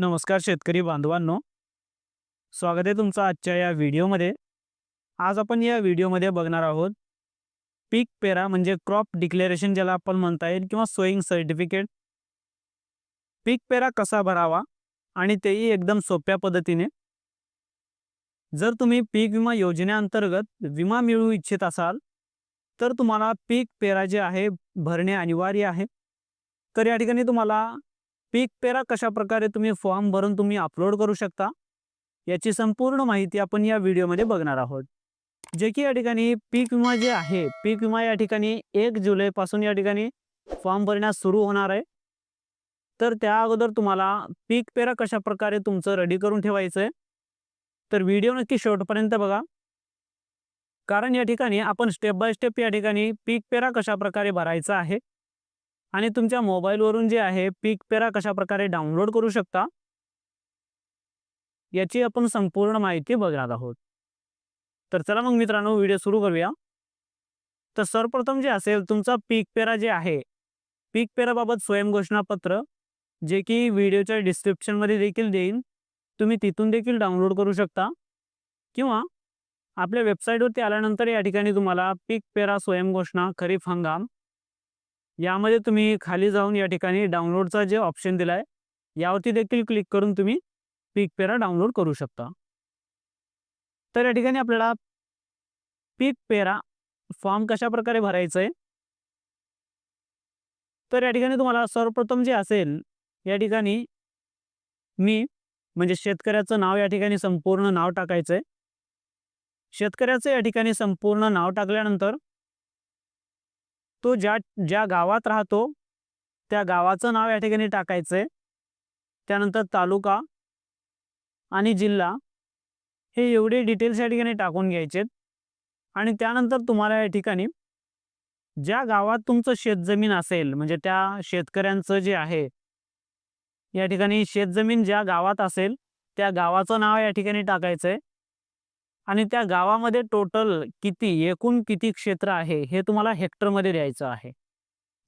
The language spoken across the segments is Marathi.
नमस्कार शेतकरी बांधवांनो. स्वागत आहे तुमचं आजच्या या व्हिडिओमध्ये. आज आपण या व्हिडिओमध्ये बघणार आहोत पीक पेरा म्हणजे क्रॉप डिक्लेरेशन ज्याला आपण म्हणता येईल किंवा सोईंग सर्टिफिकेट. पीक पेरा कसा भरावा आणि तेही एकदम सोप्या पद्धतीने. जर तुम्ही पीक विमा योजनेअंतर्गत विमा मिळवू इच्छित असाल तर तुम्हाला पीक पेरा जे आहे भरणे अनिवार्य आहे. तर या ठिकाणी तुम्हाला पीक पेरा कशा प्रकारे तुम्ही फॉर्म भरून तुम्ही अपलोड करू शकता याची संपूर्ण माहिती आपण या व्हिडिओमध्ये बघणार आहोत. जे की या ठिकाणी पीक विमा जे आहे पीक विमा या ठिकाणी एक जुलैपासून या ठिकाणी फॉर्म भरण्यास सुरू होणार आहे. तर त्या अगोदर तुम्हाला पीक पेरा कशा प्रकारे तुमचं रेडी करून ठेवायचं आहे तर व्हिडिओ नक्की शेवटपर्यंत बघा. कारण या ठिकाणी आपण स्टेप बाय स्टेप या ठिकाणी पीक पेरा कशा प्रकारे भरायचा आहे आणि तुमच्या मोबाईलवरून जे आहे पीक पेरा कशा प्रकारे डाउनलोड करू शकता? याची आपण संपूर्ण माहिती बघणार आहोत. तर चला मग मित्रांनो व्हिडिओ सुरू करूया. तर सर्वप्रथम जे असेल तुमचा पीक पेरा जे आहे पीक पेराबाबत स्वयंघोषणापत्र जे की व्हिडिओच्या डिस्क्रिप्शनमध्ये देखील देईन. तुम्ही तिथून देखील डाउनलोड करू शकता. किंवा आपल्या वेबसाईटवरती आल्यानंतर या ठिकाणी तुम्हाला पीक पेरा स्वयंघोषणा खरीप हंगाम यामध्ये तुम्ही खाली जाऊन या ठिकाणी डाउनलोडचा जे ऑप्शन दिला आहे यावरती देखील क्लिक करून तुम्ही पीक पेरा डाउनलोड करू शकता. तर या ठिकाणी आपल्याला पीक पेरा फॉर्म कशा प्रकारे भरायचं आहे तर या ठिकाणी तुम्हाला सर्वप्रथम जे असेल या ठिकाणी मी म्हणजे शेतकऱ्याचं नाव या ठिकाणी संपूर्ण नाव टाकायचं आहे शेतकऱ्याचं या ठिकाणी संपूर्ण नाव टाकल्यानंतर तो ज्या ज्या गावात राहतो त्या गावाचं नाव या ठिकाणी टाकायचं आहे त्यानंतर तालुका आणि जिल्हा हे एवढे डिटेल्स या ठिकाणी टाकून घ्यायचे आणि त्यानंतर तुम्हाला या ठिकाणी ज्या गावात तुमचं शेतजमीन असेल म्हणजे त्या शेतकऱ्यांचं जे आहे या ठिकाणी शेतजमीन ज्या गावात असेल त्या गावाचं नाव या ठिकाणी टाकायचं आहे आणि त्या गावामध्ये टोटल किती एकूण किती क्षेत्र आहे हे तुम्हाला हेक्टरमध्ये द्यायचं आहे.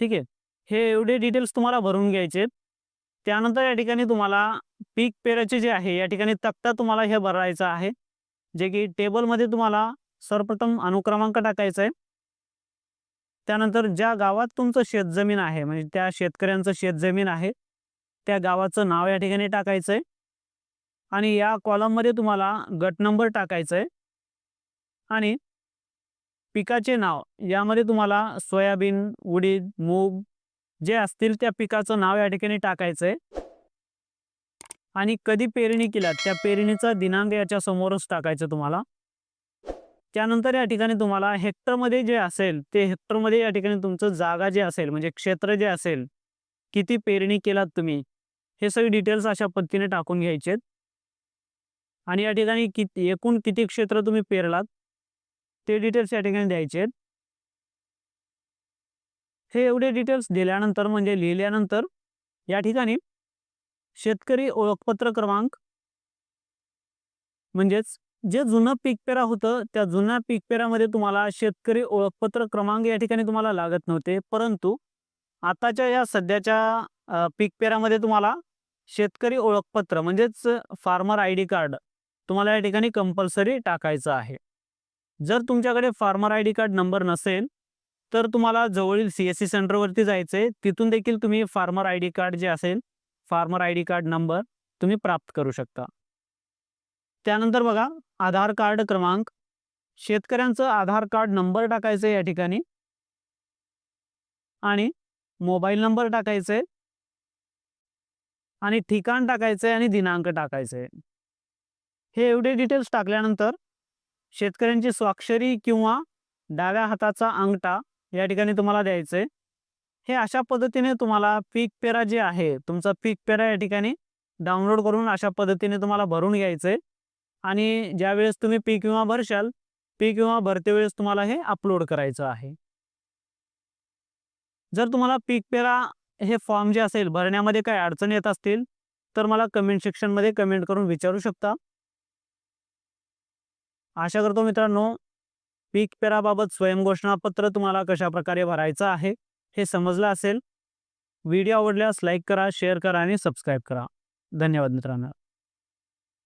ठीक आहे? हे एवढे डिटेल्स तुम्हाला भरून घ्यायचे त्यानंतर या ठिकाणी तुम्हाला पीक पेराचे जे आहे या ठिकाणी तक्ता तुम्हाला हे भरायचं आहे. जे की टेबलमध्ये तुम्हाला सर्वप्रथम अनुक्रमांक टाकायचा आहे. त्यानंतर ज्या गावात तुमचं शेतजमीन आहे म्हणजे त्या शेतकऱ्यांचं शेतजमीन आहे त्या गावाचं नाव या ठिकाणी टाकायचं आहे. आणि या कॉलममध्ये तुम्हाला गट नंबर टाकायचा आहे आणि पिकाचे नाव यामध्ये तुम्हाला सोयाबीन उडीद मूग जे असतील त्या पिकाचं नाव या ठिकाणी टाकायचं आहे आणि कधी पेरणी केल्या त्या पेरणीचा दिनांक याच्या समोरच टाकायचं तुम्हाला. त्यानंतर या ठिकाणी तुम्हाला हेक्टरमध्ये जे असेल ते हेक्टरमध्ये या ठिकाणी तुमचं जागा जे असेल म्हणजे क्षेत्र जे असेल किती पेरणी केलात तुम्ही हे सगळे डिटेल्स अशा पद्धतीने टाकून घ्यायचे आणि या ठिकाणी किती एकूण किती क्षेत्र तुम्ही पेरलात? ते डिटेल्स या ठिकाणी द्यायचे आहेत. हे एवढे डिटेल्स दिल्यानंतर म्हणजे लिहिल्यानंतर या ठिकाणी शेतकरी ओळखपत्र क्रमांक म्हणजेच जे जुनं पीक पेरा होतं त्या जुन्या पीक पेरामध्ये तुम्हाला शेतकरी ओळखपत्र क्रमांक या ठिकाणी तुम्हाला लागत नव्हते. परंतु आताच्या या सध्याच्या पीक पेरामध्ये तुम्हाला शेतकरी ओळखपत्र म्हणजेच फार्मर आय डी कार्ड तुम्हाला या ठिकाणी कंपल्सरी टाकायचं आहे. जर तुमच्याकडे farmer I D card number नसेल तर तुम्हाला जवळील सी एस सी सेंटरवरती जायचं आहे तिथून देखील तुम्ही फार्मर आय डी कार्ड जे असेल farmer I D card number तुम्ही प्राप्त करू शकता. त्यानंतर बघा आधार कार्ड क्रमांक. शेतकऱ्यांचं आधार कार्ड नंबर टाकायचं आहे या ठिकाणी. आणि मोबाईल नंबर टाकायचं आहे आणि ठिकाण टाकायचं आहे आणि दिनांक टाकायचं आहे हे एवढे डिटेल्स टाकल्यानंतर शेतकऱ्यांची स्वाक्षरी किंवा डाव्या हाताचा अंगठा या ठिकाणी तुम्हाला द्यायचं आहे हे अशा पद्धतीने तुम्हाला पीक पेरा जे आहे तुमचा पीक पेरा या ठिकाणी डाउनलोड करून अशा पद्धतीने तुम्हाला भरून घ्यायचं आहे आणि ज्यावेळेस तुम्ही पीक विमा भरशाल पीक विमा भरते वेळेस तुम्हाला हे अपलोड करायचं आहे. जर तुम्हाला पीक पेरा हे फॉर्म जे असेल भरण्यामध्ये काही अडचण येत असतील तर मला कमेंट सेक्शनमध्ये कमेंट करून विचारू शकता. आशा करतो मित्रांनो पीक पेराबाबत स्वयंघोषणापत्र तुम्हाला कशा प्रकारे भरायचं आहे हे समजलं असेल. व्हिडिओ आवडल्यास लाईक करा शेअर करा आणि सबस्क्राईब करा. धन्यवाद मित्रांनो.